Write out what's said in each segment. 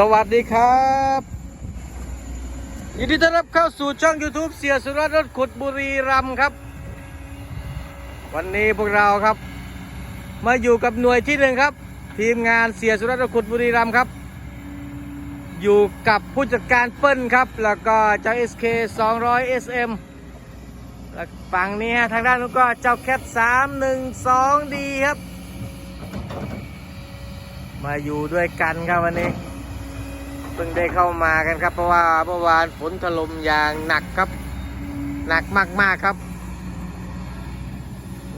สวัสดีครับยินดีต้อนรับเข้าสู่ช่อง YouTube เสียสุรัตน์รถขุดบุรีรัมครับ วันนี้พวกเราครับ มาอยู่กับหน่วยที่หนึ่งครับ ทีมงานเสียสุรัตน์รถขุดบุรีรัมครับ อยู่กับผู้จัดการเปิ้ลครับ แล้วก็เจ้า SK 200 SM แล้วฝั่งนี้ฮะทางด้านนู้นก็เจ้าแคท312ดีครับ มาอยู่ด้วยกันครับวันนี้ เพิ่งได้เข้ามากันครับ เพราะว่าเมื่อวานฝนถล่มอย่างหนักครับ หนักมากๆครับ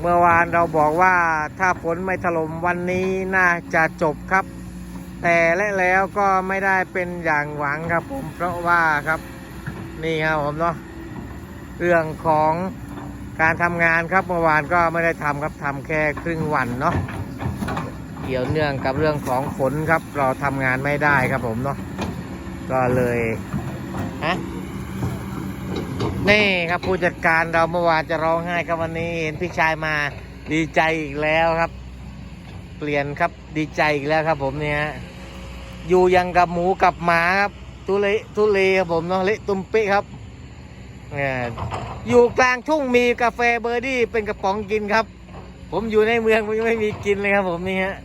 เมื่อวานเราบอกว่าถ้าฝนไม่ถล่มวันนี้น่าจะจบครับ แต่และแล้วก็ไม่ได้เป็นอย่างหวังครับผมเพราะว่าครับนี่ครับผมเนาะเรื่องของการทำงานครับเมื่อวานก็ไม่ได้ทำครับทำแค่ครึ่งวันเนาะเกี่ยวเนื่องกับเรื่องของฝนครับ เราทำงานไม่ได้ครับผมเนาะ ก็เลยฮะนี่ครับผู้จัดการเราเมื่อวานจะร้องไห้ครับวันนี้เห็นพี่ชายมาดีใจอีกแล้วครับ เปลี่ยนครับดีใจอีกแล้วครับ ผมเนี่ยอยู่ยังกับหมูกับหมาครับทุเลทุเลครับผมเนาะเละตุ้มป๊ะครับเนี่ยอยู่กลางทุ่งมีกาแฟเบอร์ดี้เป็นกระป๋องกินครับ ผมอยู่ในเมืองผมยังไม่มีกินเลยครับ ผมนี่ฮะ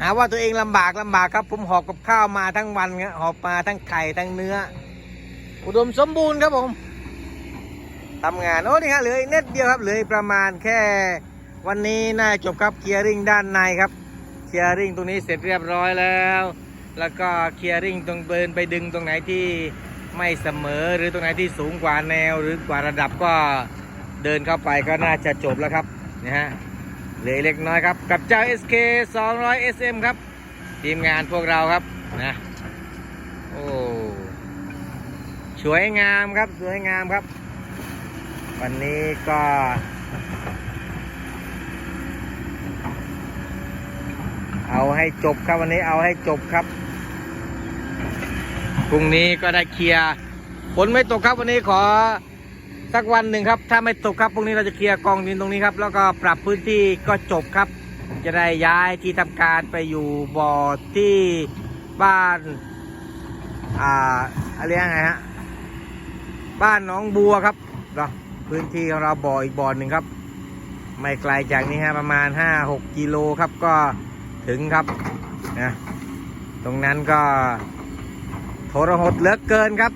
หาว่าตัวเองลำบากลำบากครับ ผมหอบกับข้าวมาทั้งวันครับหอบมาทั้งไข่ทั้งเนื้อ อุดมสมบูรณ์ครับผมทำงานโอ้นี่ฮะเหลืออีกนิดเดียวครับเหลือประมาณแค่ วันนี้น่าจบครับเคลียร์ริ่งด้านในครับเคลียร์ริ่งตรงนี้เสร็จเรียบร้อยแล้ว แล้วก็เคลียร์ริ่งตรงเบินไปดึงตรงไหนที่ไม่เสมอหรือตรงไหนที่สูงกว่าแนว หรือกว่าระดับก็เดินเข้าไปก็น่าจะจบแล้วครับนะฮะ เลือเล็กน้อยครับ กับเจ้า SK 200 SM ครับ ทีมงานพวกเราครับนะโอ้สวยงามครับสวยงามครับ วันนี้ก็เอาให้จบครับวันนี้เอาให้จบครับพรุ่งนี้ก็ได้เคลียร์ฝนไม่ตกครับวันนี้ขอ สักวันหนึ่งครับ ถ้าไม่ตกครับพรุ่งนี้เราจะเคลียร์กองดินตรงนี้ครับ แล้วก็ปรับพื้นที่ก็จบครับ จะได้ย้ายที่ทำการไปอยู่บ่อที่บ้าน อ่าอะไรยังไงฮะ บ้านน้องบัวครับเนาะพื้นที่ของเราบ่ออีกบ่อหนึ่งครับ ไม่ไกลจากนี้ฮะประมาณ 5-6 กิโลครับก็ถึงครับนะตรงนั้นก็โทรหดเหลือเกินครับ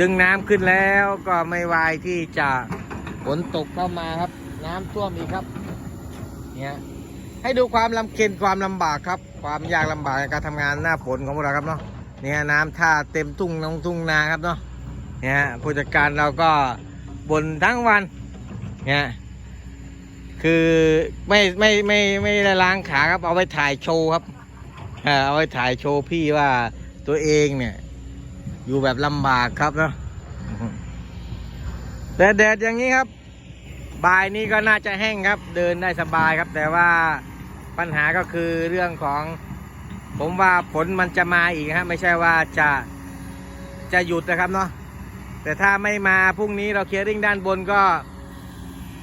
ดึงน้ำขึ้นแล้วก็ไม่วายที่จะฝนตกเข้ามาครับ น้ำท่วมอีกครับเนี่ยให้ดูความลำเค็ญความลำบากครับ ความยากลำบากในการทำงานหน้าฝนของพวกเราครับเนาะเนี่ยน้ำท่าเต็มทุ่งนองทุ่งนาครับเนาะเนี่ยผู้จัดการเราก็บนทั้งวันเนี่ยคือไม่ไม่ไม่ไม่ได้ล้างขาครับเอาไปถ่ายโชว์ครับเอาไปถ่ายโชว์พี่ว่าตัวเองเนี่ย อยู่แบบลำบากครับเนาะแต่แดดอย่างนี้ครับ บ่ายนี้ก็น่าจะแห้งครับ เดินได้สบายครับ แต่ว่าปัญหาก็คือเรื่องของ ผมว่าฝนมันจะมาอีกฮะไม่ใช่ว่าจะจะหยุดนะครับเนาะแต่ถ้าไม่มาพรุ่งนี้เราเคลียร์ริ่งด้านบนก็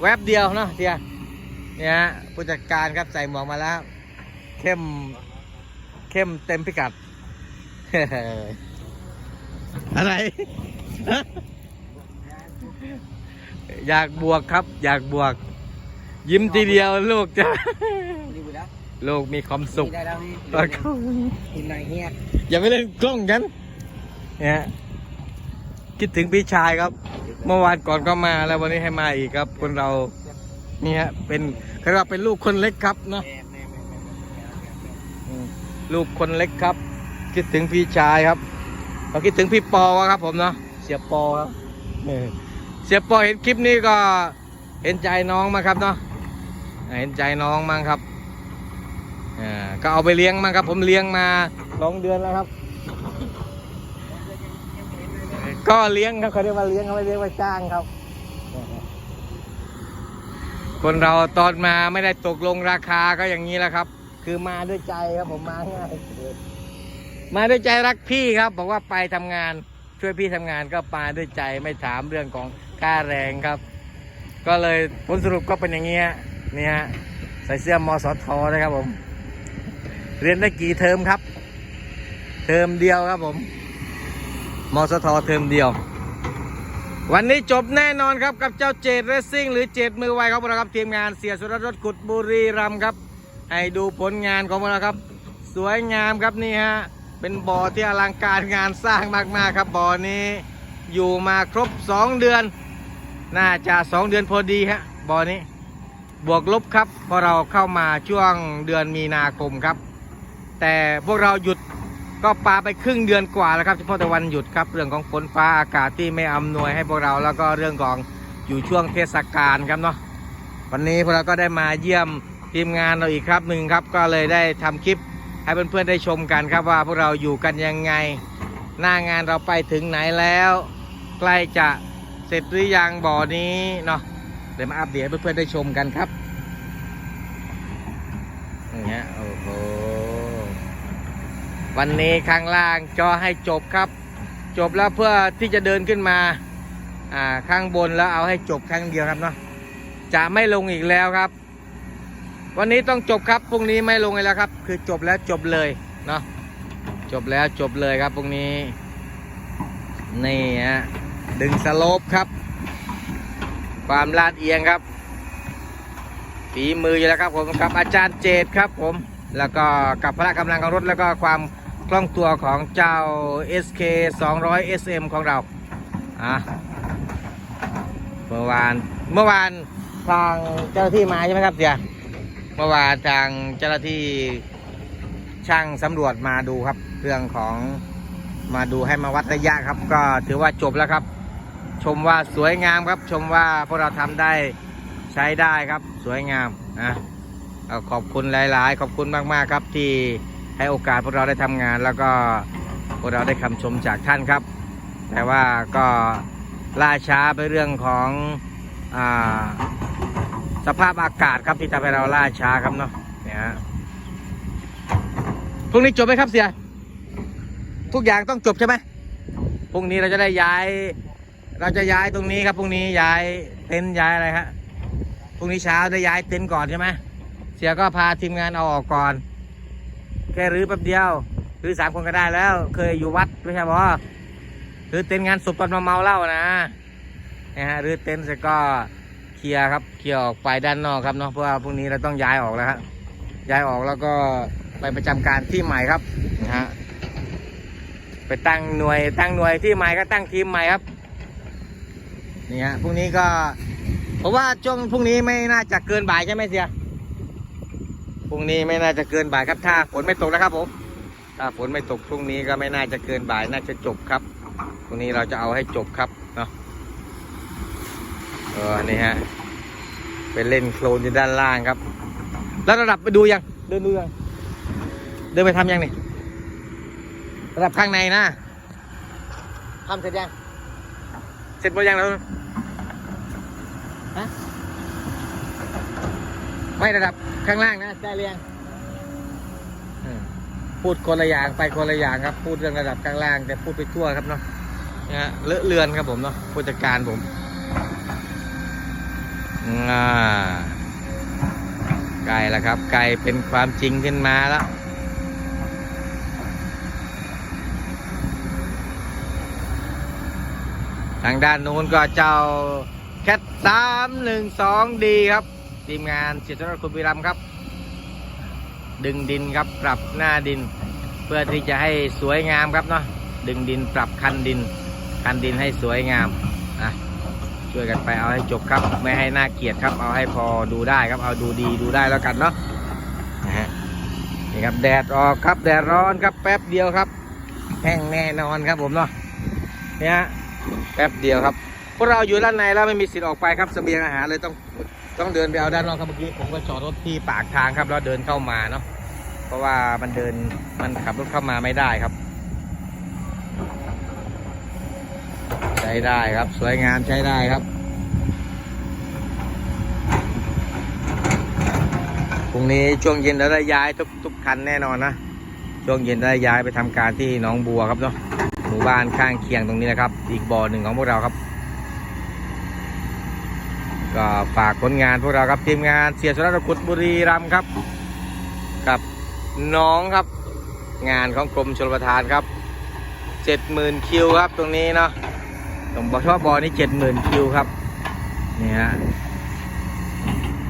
แวบเดียวเนาะเทียเนี่ยฮะผู้จัดการครับใส่หมวกมาแล้ว เข้มเข้มเต็มพิกัด อะไร อยากบวกครับ อยากบวก ยิ้มทีเดียวลูกจะดีอยู่แล้วลูกมีความสุขได้แล้วนี่แล้วก็กินหน่อยเฮียอย่าไปเล่นกล้องกันเนี่ยคิดถึงพี่ชายครับ เมื่อวานก่อนก็มาแล้ววันนี้ให้มาอีกครับ คนเรานี่ฮะเป็นเขาเรียกว่าเป็นลูกคนเล็กครับเนาะแม่แม่แม่แม่อืมลูกคนเล็กครับ คิดถึงพี่ชายครับ เราคิดถึงพี่ปอครับผมเนาะเสียปอครับเออเสียปอเห็นคลิปนี้ก็เห็นใจน้องมาครับเนาะเห็นใจน้องมั้งครับอ่าก็เอาไปเลี้ยงมั้งครับ ผมเลี้ยงมาสองเดือนแล้วครับ ก็เลี้ยงครับเขาเรียกว่าเลี้ยงเขาไม่เรียกว่าจ้างครับ คนเราตอนมาไม่ได้ตกลงราคาก็อย่างนี้แหละครับ คือมาด้วยใจครับผมมาง่าย มาด้วยใจรักพี่ครับ บอกว่าไปทำงาน ช่วยพี่ทำงานก็มาด้วยใจไม่ถามเรื่องของค่าแรงครับ ก็เลยผลสรุปก็เป็นอย่างนี้ฮะนี่ฮะใส่เสื้อมอสทนะครับผม เรียนได้กี่เทอมครับ เทอมเดียวครับผมมอสทเทอมเดียว วันนี้จบแน่นอนครับกับเจ้าเจดเรซซิ่งหรือเจดมือไวของเราครับทีมงานเสียสุรรถขุดบุรีรัมครับ ให้ดูผลงานของเราครับ สวยงามครับนี่ฮะ เป็นบ่อที่อลังการงานสร้างมาก ๆ ครับบ่อนี้อยู่มาครบ 2 เดือน น่าจะ 2 เดือนพอดีฮะบ่อนี้ บวกลบครับพอเราเข้ามาช่วงเดือนมีนาคมครับ แต่พวกเราหยุดก็ปาไปครึ่งเดือนกว่าแล้วครับเฉพาะแต่วันหยุดครับเรื่องของฝนฟ้าอากาศที่ไม่อำนวยให้พวกเราแล้วก็เรื่องของอยู่ช่วงเทศกาลครับเนาะวันนี้พวกเราก็ได้มาเยี่ยมทีมงานเราอีกครับหนึ่งครับ ก็เลยได้ทำคลิป ให้เพื่อนๆได้ชมกันครับว่าพวกเราอยู่กันยังไง หน้างานเราไปถึงไหนแล้ว ใกล้จะเสร็จหรือยังบ่อนี้เนาะเดี๋ยวมาอัปเดตให้เพื่อนๆได้ชมกันครับนี่ฮะโอ้โหวันนี้ข้างล่างจอให้จบครับ จบแล้วเพื่อที่จะเดินขึ้นมาอ่าข้างบนแล้วเอาให้จบครั้งเดียวครับเนาะจะไม่ลงอีกแล้วครับ วันนี้ต้องจบครับพรุ่งนี้ไม่ลงอีกแล้วครับ คือจบแล้วจบเลยเนาะจบแล้วจบเลยครับพรุ่งนี้ นี่ฮะดึงสโลปครับ ความลาดเอียงครับฝีมืออยู่แล้วครับผมกับอาจารย์เจตครับผมแล้วก็กับพละกำลังของรถแล้วก็ความคล่องตัวของเจ้า SK 200 SM ของเราอะเมื่อวานเมื่อวานทางเจ้าที่มาใช่ไหมครับเสีย มื่อวานทางเจ้าหน้าที่ช่างสำรวจมาดูครับ เรื่องของมาดูให้มาวัดระยะครับ ก็ถือว่าจบแล้วครับ ชมว่าสวยงามครับ ชมว่าพวกเราทำได้ใช้ได้ครับ สวยงามนะขอบคุณหลาย ๆ ขอบคุณมาก ๆ ครับ ที่ให้โอกาสพวกเราได้ทำงาน แล้วก็พวกเราได้คำชมจากท่านครับ แต่ว่าก็ล่าช้าไปเรื่องของอา สภาพอากาศครับที่ทำให้เราล่าช้าครับเนาะเนี่ยฮะพรุ่งนี้จบไหมครับเสีย ทุกอย่างต้องจบใช่ไหมพรุ่งนี้เราจะได้ย้าย เราจะย้ายตรงนี้ครับพรุ่งนี้ย้ายเต็นท์ย้ายอะไรฮะพรุ่งนี้เช้าได้ย้ายเต็นท์ก่อนใช่ไหมเสียก็พาทีมงานเอาออกก่อน แค่รื้อแป๊บเดียวรื้อสามคนก็ได้แล้ว เคยอยู่วัดไม่ใช่ปะรื้อเต็นท์งานศพตอนมาเมาเหล้านะนะฮะรื้อเต็นท์เสร็จก็ เคลียร์ครับเคลียร์ออกไปด้านนอกครับเนาะเพราะว่าพรุ่งนี้เราต้องย้ายออกแล้วครับย้ายออกแล้วก็ไปประจำการที่ใหม่ครับนะฮะไปตั้งหน่วยตั้งหน่วยที่ใหม่ก็ตั้งทีมใหม่ครับนี่ฮะพรุ่งนี้ก็เพราะว่าช่วงพรุ่งนี้ไม่น่าจะเกินบ่ายใช่ไหมเสียพรุ่งนี้ไม่น่าจะเกินบ่ายครับถ้าฝนไม่ตกนะครับผมถ้าฝนไม่ตกพรุ่งนี้ก็ไม่น่าจะเกินบ่ายน่าจะจบครับพรุ่งนี้เราจะเอาให้จบครับเนาะ เออนี่ฮะไปเล่นโคลนอยู่ด้านล่างครับ แล้วระดับไปดูยัง เดินดูยัง เดินไปทำยังนี่ระดับข้างในนะทำเสร็จยัง เสร็จหมดยังแล้วฮะไม่ระดับข้างล่างนะได้เรียงอืมพูดคนละอย่างไปคนละอย่างครับ พูดเรื่องระดับข้างล่าง แต่พูดไปทั่วครับเนาะนะฮะเลอะเลือนครับผมเนาะผู้จัดการผม อ่าไกลแล้วครับ ไกลเป็นความจริงขึ้นมาแล้ว ทางด้านนู้นก็เจ้าแคทสามหนึ่งสองดีครับ ทีมงานเสียสรคุณวิรัมครับ ดึงดินครับปรับหน้าดิน เพื่อที่จะให้สวยงามครับเนาะดึงดินปรับคันดิน คันดินให้สวยงาม ช่วยกันไปเอาให้จบครับ ไม่ให้น่าเกลียดครับ เอาให้พอดูได้ครับ เอาดูดีดูได้แล้วกันเนาะนะฮะนี่ครับแดดออกครับแดดร้อนครับ แป๊บเดียวครับแห้งแน่นอนครับผมเนาะเนี่ยแป๊บเดียวครับพวกเราอยู่ด้านในแล้วไม่มีสิทธิ์ออกไปครับเสบียงอาหารเลยต้องต้องเดินไปเอาด้านนอกครับเมื่อกี้ผมก็จอดรถที่ปากทางครับแล้วเดินเข้ามาเนาะเพราะว่ามันเดินมันขับรถเข้ามาไม่ได้ครับ ช้ได้ครับ สวยงามใช้ได้ครับพรุ่งนี้ช่วงเย็นเราได้ย้ายทุกทุกคันแน่นอนนะช่วงเย็นได้ย้ายไปทำการที่หนองบัวครับเนาะหมู่บ้านข้างเคียงตรงนี้นะครับ อีกบ่อหนึ่งของพวกเราครับ ก็ฝากผลงานพวกเราครับทีมงานเสียสุรกุฎบุรีรัมย์ครับ กับน้องครับ งานของกรมชลประทานครับเจ็ดหมื่นคิวครับตรงนี้เนาะ ตรงบอชอบอนี่เจ็ดหมื่นคิวครับนี่ฮะ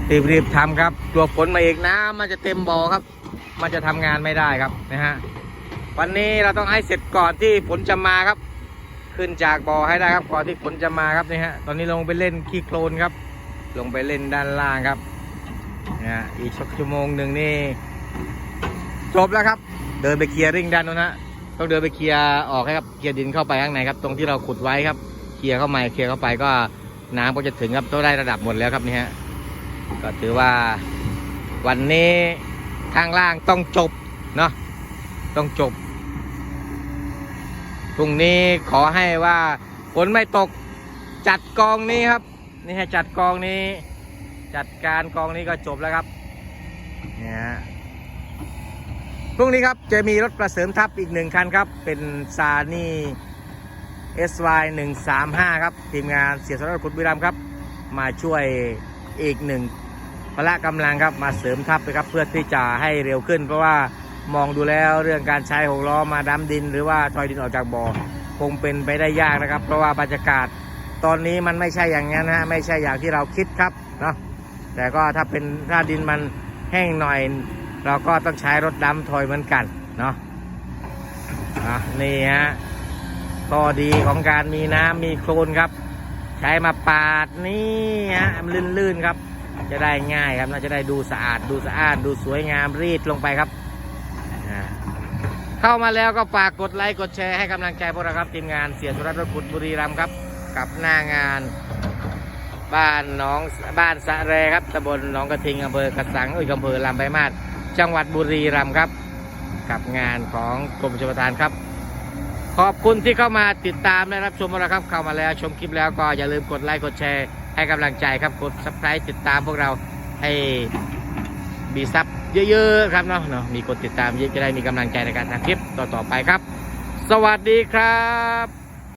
รีบรีบๆทำครับกลัวฝนมาอีกน้ำมันจะเต็มบ่อครับ มันจะทำงานไม่ได้ครับนะฮะวันนี้เราต้องให้เสร็จก่อนที่ฝนจะมาครับ ขึ้นจากบ่อให้ได้ครับก่อนที่ฝนจะมาครับนี่ฮะตอนนี้ลงไปเล่นขี้โคลนครับ ลงไปเล่นด้านล่างครับนะฮะอีกสักชั่วโมงหนึ่งนี่จบแล้วครับ เดินไปเคลียร์ริ่งด้านนู้นฮะต้องเดินไปเคลียร์ออกให้ครับเคลียร์ดินเข้าไปข้างในครับ ตรงที่เราขุดไว้ครับ เคลียร์เข้ามาเคลียร์เข้าไปก็น้ำก็จะถึงครับต้องได้ระดับหมดแล้วครับนี่ฮะก็ถือว่าวันนี้ข้างล่างต้องจบเนาะต้องจบพรุ่งนี้ขอให้ว่าฝนไม่ตกจัดกองนี้ครับ นี่ให้จัดกองนี้ จัดการกองนี้ก็จบแล้วครับเนี่ยฮะพรุ่งนี้ครับจะมีรถประเสริมทัพอีกหนึ่งคันครับ เป็นซานี่ SY 135ครับ ทีมงานเสียสละขุดบุรีรัมย์ครับ มาช่วยอีกหนึ่งพละกำลังครับมาเสริมทัพนะครับเพื่อที่จะให้เร็วขึ้น เพราะว่ามองดูแล้วเรื่องการใช้หกล้อมาดำดิน หรือว่าทอยดินออกจากบ่อคงเป็นไปได้ยากนะครับ เพราะว่าบรรยากาศตอนนี้มันไม่ใช่อย่างนั้นะฮะไม่ใช่อย่างที่เราคิดครับเนาะแต่ก็ถ้าเป็นถ้าดินมันแห้งหน่อย เราก็ต้องใช้รถดำถอยเหมือนกันเนาะนี่ฮะ ข้อดีของการมีน้ำมีโคลนครับ ใช้มาปาดนี่ฮะมันลื่นๆครับ จะได้ง่ายครับน่าจะได้ดูสะอาดดูสะอาดดูสวยงามรีดลงไปครับ เข้ามาแล้วก็ฝากกดไลค์กดแชร์ให้กำลังใจพวกเราครับทีมงานเสียสุรัตน์รถขุดบุรีรัมย์ครับ กับหน้างานบ้านหน้องบ้านสะแรครับตำบลหนองกระทิงอำเภอกระสังอุยอำเภอลำไปมาศจังหวัดบุรีรัมย์ครับ กับงานของกรมชลประทานครับ ขอบคุณที่เข้ามาติดตามและรับชมเราครับเข้ามาแล้วชมคลิปแล้วก็อย่าลืมกดไลค์กดแชร์ให้กำลังใจครับกด subscribe ติดตามพวกเราให้มีซับเยอะๆครับเนาะเนาะมีกดติดตามเยอะจะได้มีกำลังใจในการทำคลิปต่อๆไปครับ สวัสดีครับ